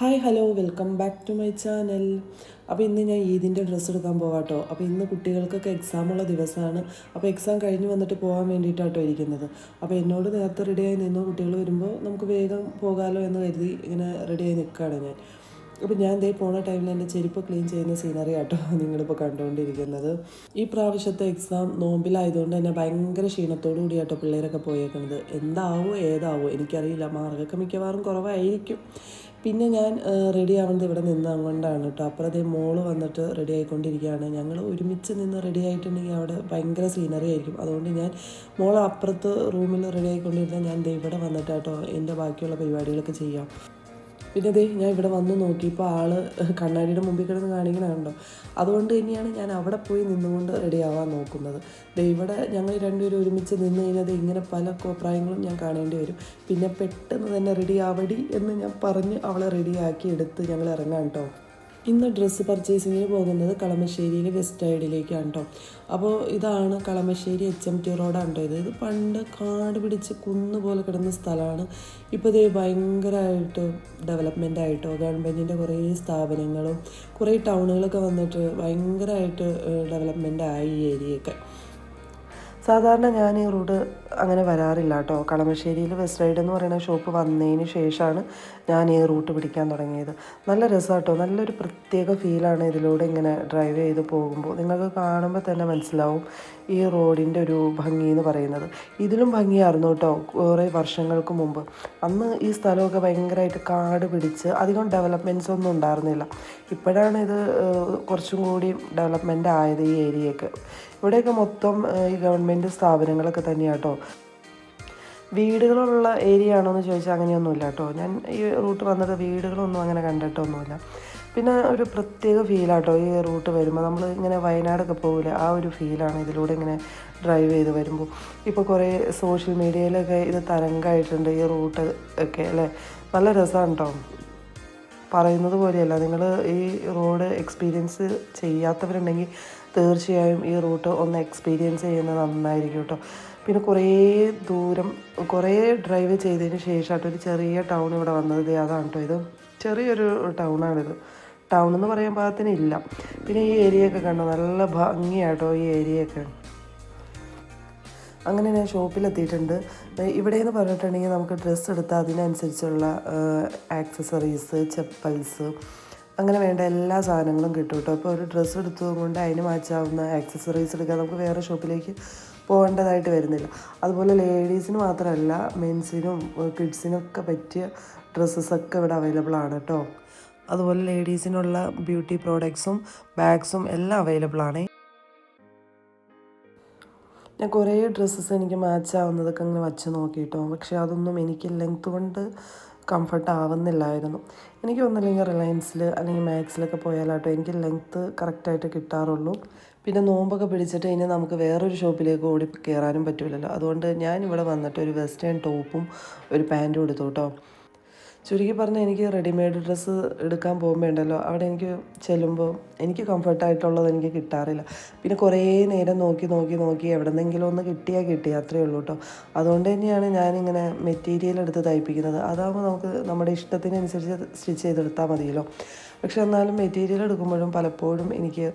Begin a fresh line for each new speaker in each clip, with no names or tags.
Hi hello welcome back to my channel. അപ്പോൾ ഇന്ന് ഞാൻ ഈദിന്റെ ഡ്രസ്സ് എടുക്കാൻ പോകാം കേട്ടോ അപ്പോൾ ഇന്ന് കുട്ടികൾക്കൊക്കെ എക്സാമുള്ള ദിവസമാണ്. അപ്പോൾ എക്സാം കഴിഞ്ഞ് വന്നിട്ട് പോകാൻ വേണ്ടിയിട്ടാട്ടോ ഇരിക്കുന്നത്. അപ്പോൾ എന്നോട് നേരത്തെ റെഡിയായി നിന്നു. കുട്ടികൾ വരുമ്പോൾ നമുക്ക് വേഗം പോകാമല്ലോ എന്ന് കരുതി ഇങ്ങനെ റെഡിയായി നിൽക്കുകയാണ് ഞാൻ. അപ്പോൾ ഞാൻ ദേ പോണ ടൈമിൽ എന്റെ ചെരുപ്പ് ക്ലീൻ ചെയ്യുന്ന സീനറി ആട്ടോ നിങ്ങളിപ്പോൾ കണ്ടുകൊണ്ടിരിക്കുന്നത്. ഈ പ്രാവശ്യത്തെ എക്സാം നോമ്പിലായതുകൊണ്ട് തന്നെ ഭയങ്കര ക്ഷീണത്തോടു കൂടിയാട്ടോ പിള്ളേരൊക്കെ പോയേക്കുന്നത്. എന്താവോ ഏതാവോ എനിക്കറിയില്ല. മാർക്കൊക്കെ മിക്കവാറും കുറവായിരിക്കും. പിന്നെ ഞാൻ റെഡി ആവുന്നത് ഇവിടെ നിന്ന് കൊണ്ടാണ് കേട്ടോ. അപ്പുറം അതേ മോൾ വന്നിട്ട് റെഡി ആയിക്കൊണ്ടിരിക്കുകയാണ്. ഞങ്ങൾ ഒരുമിച്ച് നിന്ന് റെഡി ആയിട്ടുണ്ടെങ്കിൽ അവിടെ ഭയങ്കര സീനറി ആയിരിക്കും. അതുകൊണ്ട് ഞാൻ മോൾ അപ്പുറത്ത് റൂമിൽ റെഡി ആയിക്കൊണ്ടിരുന്ന ഞാൻ ദേ വന്നിട്ട് കേട്ടോ എന്റെ ബാക്കിയുള്ള പരിപാടികളൊക്കെ ചെയ്യാം. പിന്നെ ദേ ഞാൻ ഇവിടെ വന്ന് നോക്കിയപ്പോൾ ആൾ കണ്ണാടിയുടെ മുമ്പിൽ കിടന്ന് കാണിക്കണുണ്ടോ അതുകൊണ്ട് തന്നെയാണ് ഞാൻ അവിടെ പോയി നിന്നുകൊണ്ട് റെഡി ആവാൻ നോക്കുന്നത്. ദേ ഇവിടെ ഞങ്ങൾ രണ്ടുപേരും ഒരുമിച്ച് നിന്ന് കഴിഞ്ഞാൽ ഇങ്ങനെ പല കോപ്രായങ്ങളും ഞാൻ കാണേണ്ടി വരും. പിന്നെ പെട്ടെന്ന് തന്നെ റെഡി ആവടി എന്ന് ഞാൻ പറഞ്ഞ് അവളെ റെഡിയാക്കി എടുത്ത് ഞങ്ങൾ ഇറങ്ങാം കേട്ടോ. ഇന്ന് ഡ്രസ്സ് പർച്ചേസിങ്ങിന് പോകുന്നത് കളമശ്ശേരിയിലെ വെസ്റ്റ് സൈഡിലേക്കാണ് കേട്ടോ അപ്പോൾ ഇതാണ് കളമശ്ശേരി എച്ച് എം ടി റോഡാണ് കേട്ടോ ഇത്. പണ്ട് കാട് പിടിച്ച് കുന്ന് പോലെ കിടന്ന സ്ഥലമാണ്. ഇപ്പോൾ ഇത് ഭയങ്കരമായിട്ട് ഡെവലപ്മെന്റ് ആയിട്ടോ ഗവൺമെന്റിന്റെ കുറേ സ്ഥാപനങ്ങളും കുറേ ടൗണുകളൊക്കെ വന്നിട്ട് ഭയങ്കരമായിട്ട് ഡെവലപ്മെന്റ് ആയി ഈ ഏരിയയൊക്കെ സാധാരണ ഞാൻ ഈ റൂട്ട് അങ്ങനെ വരാറില്ല കേട്ടോ. കളമശ്ശേരിയിൽ വെസ്റ്റ് റൈഡ് എന്ന് പറയുന്ന ഷോപ്പ് വന്നതിന് ശേഷമാണ് ഞാൻ ഈ റൂട്ട് പിടിക്കാൻ തുടങ്ങിയത്. നല്ല രസമാണ് കേട്ടോ നല്ലൊരു പ്രത്യേക ഫീലാണ് ഇതിലൂടെ ഇങ്ങനെ ഡ്രൈവ് ചെയ്ത് പോകുമ്പോൾ. നിങ്ങൾക്ക് കാണുമ്പോൾ തന്നെ മനസ്സിലാവും ഈ റോഡിന്റെ ഒരു ഭംഗി എന്ന് പറയുന്നത്. ഇതിലും ഭംഗിയായിരുന്നു കേട്ടോ കുറേ വർഷങ്ങൾക്ക് മുമ്പ്. അന്ന് ഈ സ്ഥലമൊക്കെ ഭയങ്കരമായിട്ട് കാട് പിടിച്ച് അധികം ഡെവലപ്മെന്റ്സ് ഒന്നും ഉണ്ടായിരുന്നില്ല. ഇപ്പോഴാണ് ഇത് കുറച്ചും കൂടി ഡെവലപ്മെന്റ് ആയത് ഈ ഏരിയയൊക്കെ ഇവിടെയൊക്കെ മൊത്തം ഈ ഗവൺമെന്റ് സ്ഥാപനങ്ങളൊക്കെ തന്നെയാണ് കേട്ടോ വീടുകളുള്ള ഏരിയ ആണോ എന്ന് ചോദിച്ചാൽ അങ്ങനെയൊന്നുമില്ല കേട്ടോ ഞാൻ ഈ റൂട്ട് വന്നിട്ട് വീടുകളൊന്നും അങ്ങനെ കണ്ടിട്ടൊന്നുമില്ല. പിന്നെ ഒരു പ്രത്യേക ഫീലാട്ടോ ഈ റൂട്ട് വരുമ്പോൾ നമ്മൾ ഇങ്ങനെ വയനാടൊക്കെ പോകില്ലേ ആ ഒരു ഫീലാണ് ഇതിലൂടെ ഇങ്ങനെ ഡ്രൈവ് ചെയ്ത് വരുമ്പോൾ ഇപ്പോൾ കുറേ സോഷ്യൽ മീഡിയയിലൊക്കെ ഇത് തരംഗമായിട്ടുണ്ട് ഈ റൂട്ട് ഒക്കെ അല്ലേ? നല്ല രസമാണ് കേട്ടോ പറയുന്നത് പോലെയല്ല. നിങ്ങൾ ഈ റോഡ് എക്സ്പീരിയൻസ് ചെയ്യാത്തവരുണ്ടെങ്കിൽ തീർച്ചയായും ഈ റൂട്ട് ഒന്ന് എക്സ്പീരിയൻസ് ചെയ്യുന്നത് നന്നായിരിക്കും കേട്ടോ പിന്നെ കുറേ ദൂരം കുറേ ഡ്രൈവ് ചെയ്തതിന് ശേഷമായിട്ട് ഒരു ചെറിയ ടൗൺ ഇവിടെ വന്നത്. അതാണ് കേട്ടോ ഇത്. ചെറിയൊരു ടൗണാണിത് ടൗൺ എന്ന് പറയാൻ പാകത്തിന് ഇല്ല. പിന്നെ ഈ ഏരിയ ഒക്കെ കണ്ടോ? നല്ല ഭംഗിയാട്ടോ ഈ ഏരിയയൊക്കെ അങ്ങനെ ഞാൻ ഷോപ്പിലെത്തിയിട്ടുണ്ട്. ഇവിടെ എന്ന് പറഞ്ഞിട്ടുണ്ടെങ്കിൽ നമുക്ക് ഡ്രസ്സ് എടുത്താൽ അതിനനുസരിച്ചുള്ള ആക്സസറീസ് ചെപ്പൽസ് അങ്ങനെ വേണ്ട എല്ലാ സാധനങ്ങളും കിട്ടും കേട്ടോ. അപ്പോൾ ഒരു ഡ്രസ്സ് എടുത്തത് കൊണ്ട് അതിന് മാച്ചാവുന്ന ആക്സസറീസ് എടുക്കാൻ നമുക്ക് വേറെ ഷോപ്പിലേക്ക് പോകേണ്ടതായിട്ട് വരുന്നില്ല. അതുപോലെ ലേഡീസിന് മാത്രമല്ല മെൻസിനും കിഡ്സിനും ഒക്കെ പറ്റിയ ഡ്രസ്സസൊക്കെ ഇവിടെ അവൈലബിൾ ആണ് കേട്ടോ. അതുപോലെ ലേഡീസിനുള്ള ബ്യൂട്ടി പ്രോഡക്ട്സും ബാഗ്സും എല്ലാം അവൈലബിൾ ആണ്. ഞാൻ കുറേ ഡ്രസ്സസ് എനിക്ക് മാച്ച് ആവുന്നതൊക്കെ അങ്ങനെ വച്ച് നോക്കിയിട്ടോ. പക്ഷേ അതൊന്നും എനിക്ക് ലെങ്ത് കൊണ്ട് കംഫർട്ട് ആവുന്നില്ലായിരുന്നു. എനിക്ക് ഒന്നില്ലെങ്കിൽ റിലയൻസിൽ അല്ലെങ്കിൽ മാക്സിലൊക്കെ പോയാലാട്ടോ എനിക്ക് ലെങ്ത്ത് കറക്റ്റായിട്ട് കിട്ടാറുള്ളൂ. പിന്നെ നോമ്പൊക്കെ പിടിച്ചിട്ട് ഇനി നമുക്ക് വേറൊരു ഷോപ്പിലേക്ക് ഓടി കയറാനും പറ്റില്ലല്ലോ അതുകൊണ്ട് ഞാൻ ഇവിടെ വന്നിട്ട് ഒരു വെസ്റ്റേൺ ടോപ്പും ഒരു പാന്റും എടുത്തു കേട്ടോ. ചുരുക്കി പറഞ്ഞാൽ എനിക്ക് റെഡിമെയ്ഡ് ഡ്രസ്സ് എടുക്കാൻ പോകുമ്പോൾ ഉണ്ടല്ലോ അവിടെ എനിക്ക് ചെല്ലുമ്പോൾ എനിക്ക് കംഫർട്ടായിട്ടുള്ളത് എനിക്ക് കിട്ടാറില്ല. പിന്നെ കുറേ നേരം നോക്കി നോക്കി നോക്കി എവിടെന്നെങ്കിലും ഒന്ന് കിട്ടിയാൽ കിട്ടി അത്രയേ ഉള്ളൂ കേട്ടോ അതുകൊണ്ട് തന്നെയാണ് ഞാനിങ്ങനെ മെറ്റീരിയൽ എടുത്ത് തയ്പ്പിക്കുന്നത്. അതാകുമ്പോൾ നമുക്ക് നമ്മുടെ ഇഷ്ടത്തിനനുസരിച്ച് സ്റ്റിച്ച് ചെയ്തെടുത്താൽ മതിയല്ലോ. പക്ഷെ എന്നാലും മെറ്റീരിയൽ എടുക്കുമ്പോഴും പലപ്പോഴും എനിക്ക്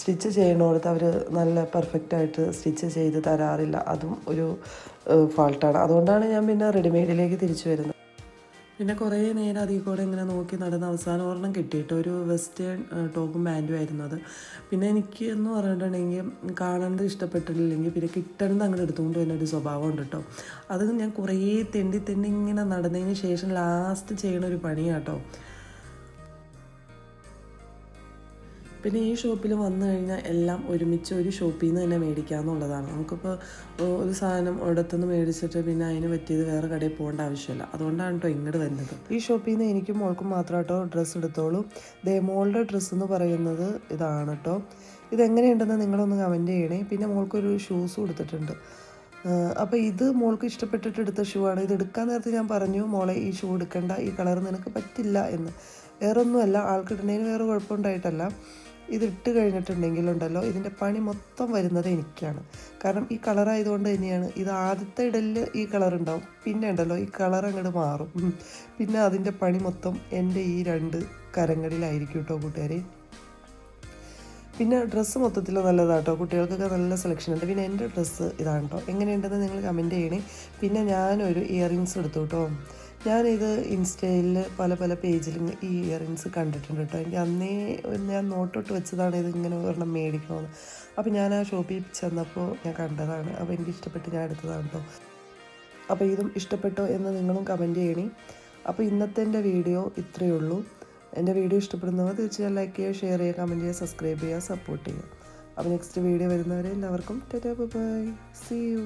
സ്റ്റിച്ച് ചെയ്യണോടത്ത് അവർ നല്ല പെർഫെക്റ്റായിട്ട് സ്റ്റിച്ച് ചെയ്ത് തരാറില്ല. അതും ഒരു ഫാൾട്ടാണ് അതുകൊണ്ടാണ് ഞാൻ പിന്നെ റെഡിമെയ്ഡിലേക്ക് തിരിച്ചു വരുന്നത്. പിന്നെ കുറേ നേരം അതിൽ കൂടെ ഇങ്ങനെ നോക്കി നടന്ന് അവസാനം ഒരെണ്ണം കിട്ടിയിട്ട് ഒരു വെസ്റ്റേൺ ടോപ്പും പാന്റും ആയിരുന്നു അത്. പിന്നെ എനിക്ക് എന്ന് പറഞ്ഞിട്ടുണ്ടെങ്കിൽ കാണേണ്ടത് ഇഷ്ടപ്പെട്ടിട്ടില്ലെങ്കിൽ പിന്നെ കിട്ടണത് അങ്ങോട്ട് എടുത്തുകൊണ്ട് തന്നെ ഒരു സ്വഭാവം ഉണ്ട് കേട്ടോ അത് ഞാൻ കുറേ തെണ്ടി തെണ്ടി ഇങ്ങനെ നടന്നതിന് ശേഷം ലാസ്റ്റ് ചെയ്യണ ഒരു പണിയാട്ടോ പിന്നെ ഈ ഷോപ്പിൽ വന്നു കഴിഞ്ഞാൽ എല്ലാം ഒരുമിച്ച് ഒരു ഷോപ്പിൽ നിന്ന് തന്നെ മേടിക്കാമെന്നുള്ളതാണ് നമുക്കിപ്പോൾ ഏഹ്, ഒരു സാധനം ഒരിടത്തുനിന്ന് മേടിച്ചിട്ട് പിന്നെ അതിന് പറ്റിയത് വേറെ കടയിൽ പോകേണ്ട ആവശ്യമില്ല. അതുകൊണ്ടാണ് കേട്ടോ ഇങ്ങോട്ട് വരുന്നത്. ഈ ഷോപ്പിൽ നിന്ന് എനിക്കും മോൾക്കും മാത്രം കേട്ടോ ഡ്രസ്സ് എടുത്തോളൂ. ദേ മോളുടെ ഡ്രസ്സ് എന്ന് പറയുന്നത് ഇതാണ് കേട്ടോ ഇതെങ്ങനെയുണ്ടെന്ന് നിങ്ങളൊന്ന് കമന്റ് ചെയ്യണേ. പിന്നെ മോൾക്കൊരു ഷൂസ് കൊടുത്തിട്ടുണ്ട്. അപ്പോൾ ഇത് മോൾക്ക് ഇഷ്ടപ്പെട്ടിട്ട് എടുത്ത ഷൂ ആണ്. ഇത് എടുക്കാൻ നേരത്തെ ഞാൻ പറഞ്ഞു മോളെ ഈ ഷൂ എടുക്കണ്ട. ഈ കളർ നിനക്ക് പറ്റില്ല എന്ന്. വേറൊന്നുമല്ല ആൾക്കിടുന്നതിന് വേറെ കുഴപ്പമുണ്ടായിട്ടല്ല. ഇതിട്ട് കഴിഞ്ഞിട്ടുണ്ടെങ്കിലുണ്ടല്ലോ ഇതിന്റെ പണി മൊത്തം വരുന്നത് എനിക്കാണ്. കാരണം ഈ കളറായതുകൊണ്ട് തന്നെയാണ്. ഇത് ആദ്യത്തെ ഇടലിൽ ഈ കളർ ഉണ്ടാവും. പിന്നെ ഉണ്ടല്ലോ ഈ കളർ അങ്ങോട്ട് മാറും. പിന്നെ അതിന്റെ പണി മൊത്തം എന്റെ ഈ രണ്ട് കരങ്ങളിലായിരിക്കും കേട്ടോ കൂട്ടുകാരെ. പിന്നെ ഡ്രസ്സ് മൊത്തത്തിൽ നല്ലതാട്ടോ. കുട്ടികൾക്കൊക്കെ നല്ല സെലക്ഷൻ ഉണ്ട്. പിന്നെ എന്റെ ഡ്രസ്സ് ഇതാണ് കേട്ടോ എങ്ങനെയുണ്ടെന്ന് നിങ്ങൾ കമന്റ് ചെയ്യണേ. പിന്നെ ഞാനൊരു ഇയറിങ്സ് എടുത്തു കേട്ടോ ഞാനിത് ഇൻസ്റ്റയിൽ പല പല പേജിലും ഈ ഇയറിങ്സ് കണ്ടിട്ടുണ്ട് കേട്ടോ എനിക്ക് അന്നേ ഞാൻ നോട്ടോട്ട് വെച്ചതാണ് ഇത് ഇങ്ങനെ ഒരെണ്ണം മേടിക്കണമെന്ന് അപ്പോൾ ഞാൻ ആ ഷോപ്പിൽ ചെന്നപ്പോൾ ഞാൻ കണ്ടതാണ്. അപ്പോൾ എനിക്ക് ഇഷ്ടപ്പെട്ട് ഞാൻ എടുത്തതാണ് കേട്ടോ അപ്പോൾ ഇതും ഇഷ്ടപ്പെട്ടോ എന്ന് നിങ്ങളും കമന്റ് ചെയ്യണേ. അപ്പോൾ ഇന്നത്തെ എന്റെ വീഡിയോ ഇത്രയേ ഉള്ളൂ. എന്റെ വീഡിയോ ഇഷ്ടപ്പെടുന്നവർ തീർച്ചയായും ലൈക്ക് ചെയ്യുക ഷെയർ ചെയ്യുക കമന്റ് ചെയ്യുക സബ്സ്ക്രൈബ് ചെയ്യുക സപ്പോർട്ട് ചെയ്യുക. അപ്പോൾ നെക്സ്റ്റ് വീഡിയോ വരുന്നവരെ എല്ലാവർക്കും ടെറ്റാ ബൈ സി യു